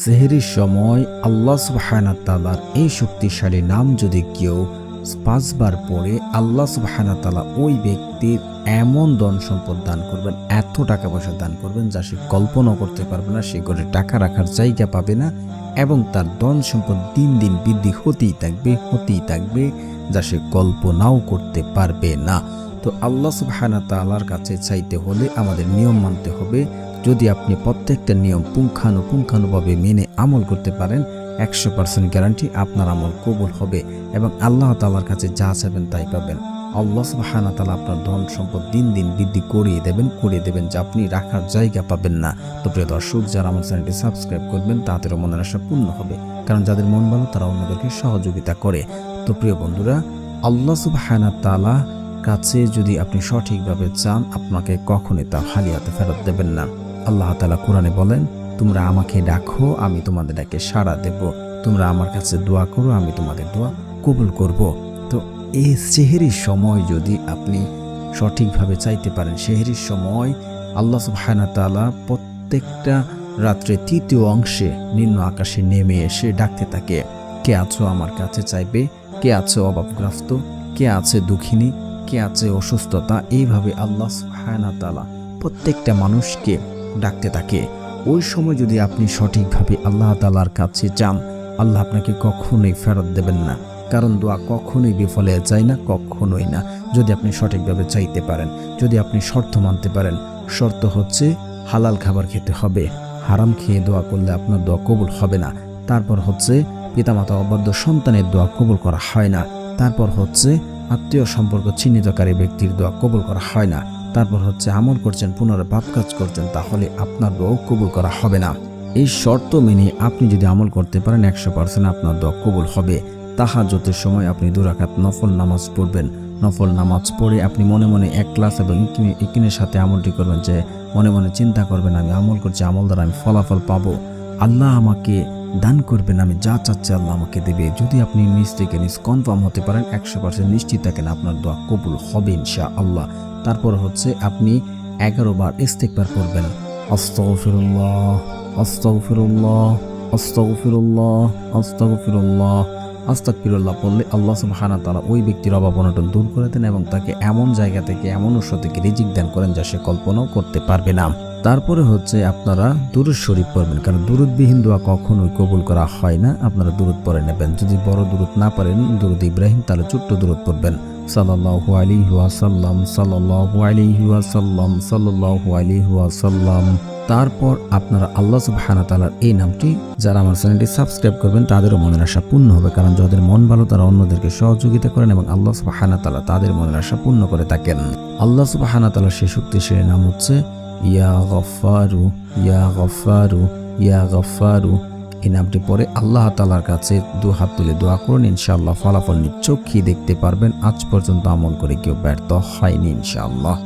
সেহেরির সময় আল্লাহ সুবহানা তালার এই শক্তিশালী নাম যদি কেউ পাঁচবার পরে আল্লাহ সুবহানা তালা ওই ব্যক্তির এমন ধন সম্পদ দান করবেন, এত টাকা পয়সা দান করবেন যা সে কল্পনা করতে পারবে না, সে করে টাকা রাখার জায়গা পাবে না এবং তার ধন সম্পদ দিন দিন বৃদ্ধি হতেই থাকবে হতেই থাকবে যা সে কল্পনাও করতে পারবে না। তো আল্লাহ সুবহানা তাআলার কাছে চাইতে হলে আমাদের নিয়ম মানতে হবে যদি আপনি প্রত্যেকটা নিয়ম পুঙ্খানুপুঙ্খানুভাবে মেনে আমল করতে পারেন, একশো পার্সেন্ট গ্যারান্টি আপনার আমল কবুল হবে এবং আল্লাহ তাআলার কাছে যা চাইবেন তাই পাবেন। আল্লাহ সুবহানা তালা আপনার ধন সম্পদ দিন দিন বৃদ্ধি করিয়ে দেবেন করিয়ে দেবেন যে আপনি রাখার জায়গা পাবেন না। তো প্রিয় দর্শক, যারা আমার চ্যানেলটি সাবস্ক্রাইব করবেন, তাদেরও মনের আশা পূর্ণ হবে। কারণ যাদের মন ভালো তারা অন্যদেরকে সহযোগিতা করে। তো প্রিয় বন্ধুরা, আল্লাহ সুবহানা তাআলা কাছে যদি আপনি সঠিকভাবে চান, আপনাকে কখনোই তা হাতে ফেরত দেবেন না। আল্লাহ তাআলা কোরআনে বলেন, তোমরা আমাকে ডাকো, আমি তোমাদের ডাকে সাড়া দেব। তোমরা আমার কাছে দোয়া করো, আমি তোমাদের দোয়া কবুল করব। তো এই সেহেরির সময় যদি আপনি সঠিকভাবে চাইতে পারেন সেহেরির সময় আল্লাহ সুবহানাহু ওয়া তাআলা প্রত্যেকটা রাত্রে তৃতীয় অংশে নিম্ন আকাশে নেমে এসে ডাকতে থাকে, কে আছো আমার কাছে চাইবে? কে আছে অভাবগ্রস্ত? কে আছে দুঃখিনী? কে আছে অসুস্থতা? এইভাবে আল্লাহ ওয়া তাআলা প্রত্যেকটা মানুষকে ডাকতে থাকে। ওই সময় যদি আপনি সঠিকভাবে আল্লাহ তালার কাছে যান, আল্লাহ আপনাকে কখনোই ফেরত দেবেন না। কারণ দোয়া কখনোই বিফলে যায় না, কখনোই না। যদি আপনি সঠিকভাবে চাইতে পারেন, যদি আপনি শর্ত মানতে পারেন, শর্ত হচ্ছে হালাল খাবার খেতে হবে। হারাম খেয়ে দোয়া করলে আপনার দোয়া কবুল হবে না। তারপর হচ্ছে পিতামাতা অবাধ্য সন্তানের দোয়া কবুল করা হয় না। তারপর হচ্ছে আত্মীয় সম্পর্ক চিহ্নিতকারী ব্যক্তির দোয়া কবুল করা হয় না। তারপর হচ্ছে আমল করছেন, পুনরায় পাপ কাজ করছেন, তাহলে আপনার দোয়া কবুল করা হবে না। এই শর্ত মেনে আপনি যদি আমল করতে পারেন, একশো পার্সেন্ট আপনার দোয়া কবুল হবে। তাহাজতের সময় আপনি দুরাকাত নফল নামাজ পড়বেন। নফল নামাজ পড়ে আপনি মনে মনে এক ক্লাস এবং ইকিনে- ইকিনের সাথে আমলটি করবেন যে, মনে মনে চিন্তা করবেন, আমি আমল করছি, আমল দ্বারা আমি ফলাফল পাবো। আল্লাহ আমাকে দান করবেন, আমি যা চাচ্ছি আল্লাহ আমাকে দেবে। যদি আপনি নিজ থেকে নিজ কনফার্ম হতে পারেন, একশো পার্সেন্ট নিশ্চিত থাকেন আপনার দোয়া কবুল হবে ইনশা আল্লাহ তারপর হচ্ছে আপনি এগারো বার ইস্তেকবার করবেন আস্তগফিরুল্লাহ আস্তগফিরুল্লাহ আস্তগফিরুল্লাহ আস্তগফিরুল্লাহ। আস্তাগফিরুল্লাহ পড়লে আল্লাহ সুবহানাহু ওয়া তাআলা ওই ব্যক্তির অভাব অনটন দূর করে দেন এবং তাকে এমন জায়গা থেকে, এমন উৎস থেকে রিজিক দান করেন যা সে কল্পনাও করতে পারবে না। তারপরে হচ্ছে আপনারা দুরুদ শরীফ পড়বেন। কারণ দুরুদবিহীন দোয়া কখনোই কবুল করা হয় না। আপনারা দুরুদ পড়ে নেবেন। যদি বড় দুরুদ না পারেন, দুরুদ ইব্রাহিম, তাহলে ছোট্ট দুরুদ পড়বেন। সাল্লাল্লাহু আলাইহি ওয়াসাল্লাম, সাল্লাল্লাহু আলাইহি ওয়াসাল্লাম, সাল্লাল্লাহু আলাইহি ওয়াসাল্লাম। তারপর আপনারা আল্লাহ সুবহানাহু তাআলার এই নামটি, যারা আমার চ্যানেলটি সাবস্ক্রাইব করবেন, তাদেরও মনের আশা পূর্ণ হবে। কারণ যাদের মন ভালো, তারা অন্যদেরকে সহযোগিতা করেন এবং আল্লাহ সুবহানাহু তালা তাদের মনের আশা পূর্ণ করে থাকেন। আল্লাহ সুবহানাহু তাআলার সেই শক্তিশালী নাম হচ্ছে ইয়া গফারু ইয়া গফারু ইয়া গফারু। এই নামটি পরে আল্লাহ তালার কাছে দু হাত তুলে দোয়া করুন, ইনশাআল্লাহ ফলাফল নিচোখই দেখতে পারবেন, আজ পর্যন্ত আমল করে কেউ ব্যর্থ হয়নি, ইনশাআল্লাহ।